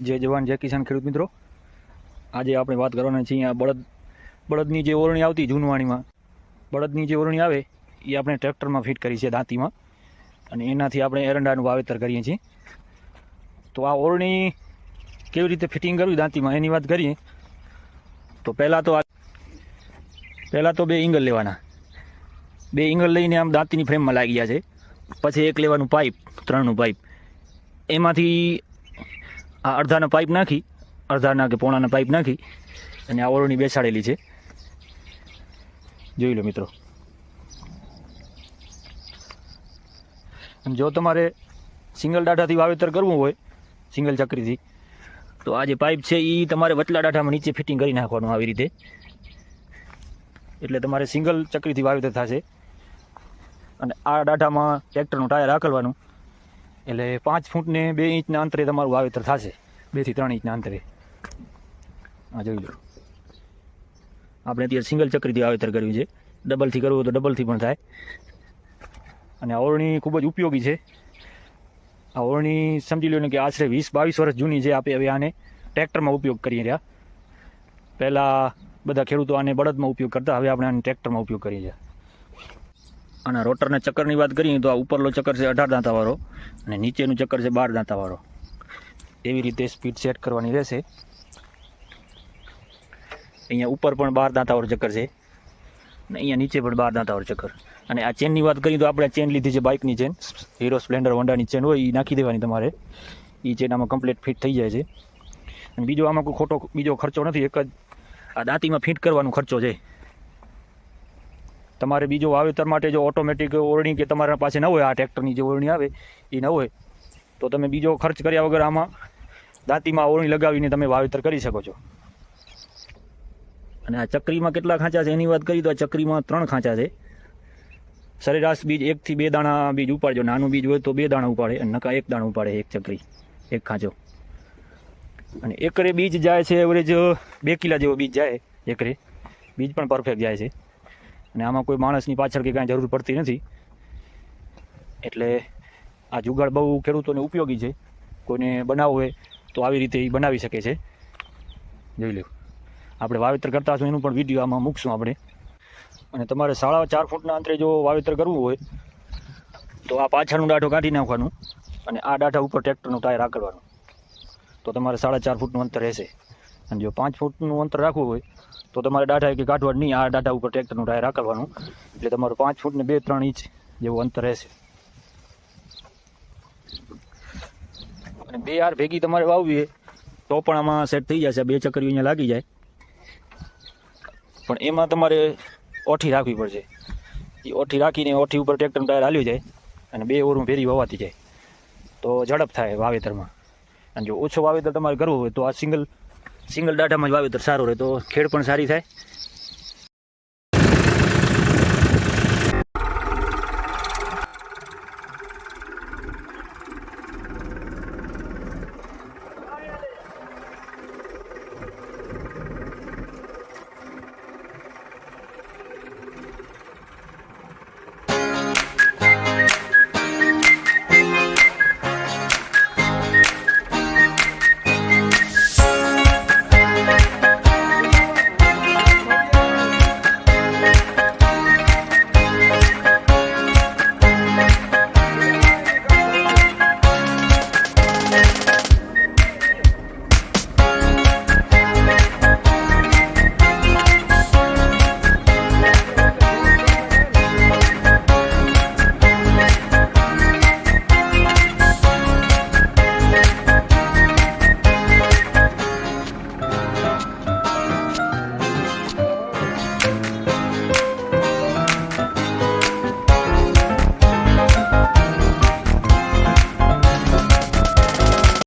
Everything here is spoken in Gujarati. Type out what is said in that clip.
જય જવાન, જય કિસાન ખેડૂત મિત્રો. આજે આપણે વાત કરવાના છીએ અહીંયા બળદ, બળદની જે ઓરણી આવતી જૂનવાણીમાં, બળદની જે ઓરણી આવે, એ આપણે ટ્રેક્ટરમાં ફિટ કરી છે દાંતીમાં. અને એનાથી આપણે એરંડાનું વાવેતર કરીએ છીએ. તો આ ઓરણી કેવી રીતે ફિટિંગ કરવી દાંતીમાં, એની વાત કરીએ. તો પહેલાં તો આ, પહેલાં તો બે ઇંગલ લેવાના. બે ઇંગલ લઈને આમ દાંતીની ફ્રેમમાં લાગી ગયા છે. પછી એક લેવાનું પાઇપ, ત્રણનું પાઇપ. એમાંથી આ અડધાના પાઇપ નાખી, અડધાના કે પોણાના પાઇપ નાખી અને આ ઓરણી બેસાડેલી છે. જોઈ લો મિત્રો. જો તમારે સિંગલ ડાટાથી વાવેતર કરવું હોય, સિંગલ ચક્રીથી, તો આ જે પાઇપ છે એ તમારે વચલા ડાટામાં નીચે ફિટિંગ કરી નાખવાનું આવી રીતે. એટલે તમારે સિંગલ ચક્રીથી વાવેતર થશે. અને આ ડાટામાં ટ્રેક્ટરનું ટાયર રાખવાનું એટલે પાંચ ફૂટને બે ઇંચના અંતરે તમારું વાવેતર થશે. બેથી ત્રણ ઇંચના અંતરે. હા જોઈ લો. આપણે અત્યારે સિંગલ ચક્રીથી વાવેતર કર્યું છે. ડબલથી કરવું તો ડબલથી પણ થાય. અને આ ઓરણી ખૂબ જ ઉપયોગી છે. આ ઓરણી સમજી લો કે આશરે વીસ બાવીસ વર્ષ જૂની છે આપણે હવે આને ટ્રેક્ટરમાં ઉપયોગ કરી રહ્યા. પહેલાં બધા ખેડૂતો આને બળદમાં ઉપયોગ કરતા, હવે આપણે આને ટ્રેક્ટરમાં ઉપયોગ કરીએ છીએ. અને રોટરના ચક્કરની વાત કરીએ તો આ ઉપરનો ચક્કર છે અઢાર દાંતાવાળો અને નીચેનું ચક્કર છે બાર દાંતાવાળો. એવી રીતે સ્પીડ સેટ કરવાની રહેશે. અહીંયા ઉપર પણ બાર દાંતાવાળો ચક્કર છે અને અહીંયા નીચે પણ બાર દાંતાવાળો ચક્કર. અને આ ચેનની વાત કરીએ તો આપણે ચેન લીધી છે બાઇકની ચેન હીરો સ્પ્લેન્ડર હોન્ડાની ચેન હોય એ નાખી દેવાની તમારે. એ ચેન આમાં કમ્પ્લીટ ફિટ થઈ જાય છે. અને બીજો આમાં કોઈ ખોટો, બીજો ખર્ચો નથી, એક જ આ દાંતીમાં ફિટ કરવાનો ખર્ચો છે. તમારે બીજો વાવેતર માટે જો ઓટોમેટિક ઓરણી કે તમારા પાસે ન હોય, આ ટ્રેક્ટરની જે ઓરણી આવે, એ ન હોય, તો તમે બીજો ખર્ચ કર્યા વગર આમાં દાંતીમાં ઓરણી લગાવીને તમે વાવેતર કરી શકો છો. અને આ ચકરીમાં કેટલા ખાંચા છે? એની વાત કરીએ તો આ ચકરીમાં ત્રણ ખાંચા છે. સરેરાશ બીજ એકથી બે દાણા બીજ ઉપાડજો. નાનું બીજ હોય તો બે દાણા ઉપાડે અને નકા એક દાણા ઉપાડે એક ચકરી, એક ખાંચો. અને એકરે બીજ જાય છે એવરેજ બે કિલા જેવો બીજ જાય, એકરે. બીજ પણ પરફેક્ટ જાય છે. અને આમાં કોઈ માણસની પાછળ કે કાંઈ જરૂર પડતી નથી. એટલે આ જુગાડ બહુ ખેડૂતોને ઉપયોગી છે. કોઈને બનાવવું હોય તો આવી રીતે એ બનાવી શકે છે. જોઈ લો આપણે વાવેતર કરતા હશું, એનું પણ વીડિયો આમાં મૂકશું આપણે. અને તમારે સાડા ચાર ફૂટના અંતરે જો વાવેતર કરવું હોય, તો આ પાછળનું ડાઢો કાઢી નાખવાનું અને આ ડાઠા ઉપર ટ્રેક્ટરનું ટાયર આકડવાનું તો તમારે સાડા ચાર ફૂટનું અંતર રહેશે. અને જો પાંચ ફૂટનું અંતર રાખવું હોય, તો તમારે ડાઢા કે કાઢવા નહીં, આ ડાઢા ઉપર ટ્રેક્ટરનું ટાયર રાખવાનું એટલે તમારું પાંચ ફૂટ ને બે ત્રણ ઇંચ જેવું અંતર રહેશે. અને બે હાર ભેગી તમારે વાવવી તો પણ આમાં સેટ થઈ જશે બે ચક્કરીઓ અહીંયા લાગી જાય. પણ એમાં તમારે ઓઠી રાખવી પડશે. એ ઓઠી રાખીને ઓઠી ઉપર ટ્રેક્ટરનું ટાયર હાલ્યું જાય અને બે ઓરું ફેરી વવાતી જાય. તો ઝડપ થાય વાવેતરમાં. અને જો ઓછો વાવેતર તમારે કરવું હોય, તો આ સિંગલ સિંગલ દાઢામાં જ વાવેતર સારું રહે તો ખેડ પણ સારી થાય.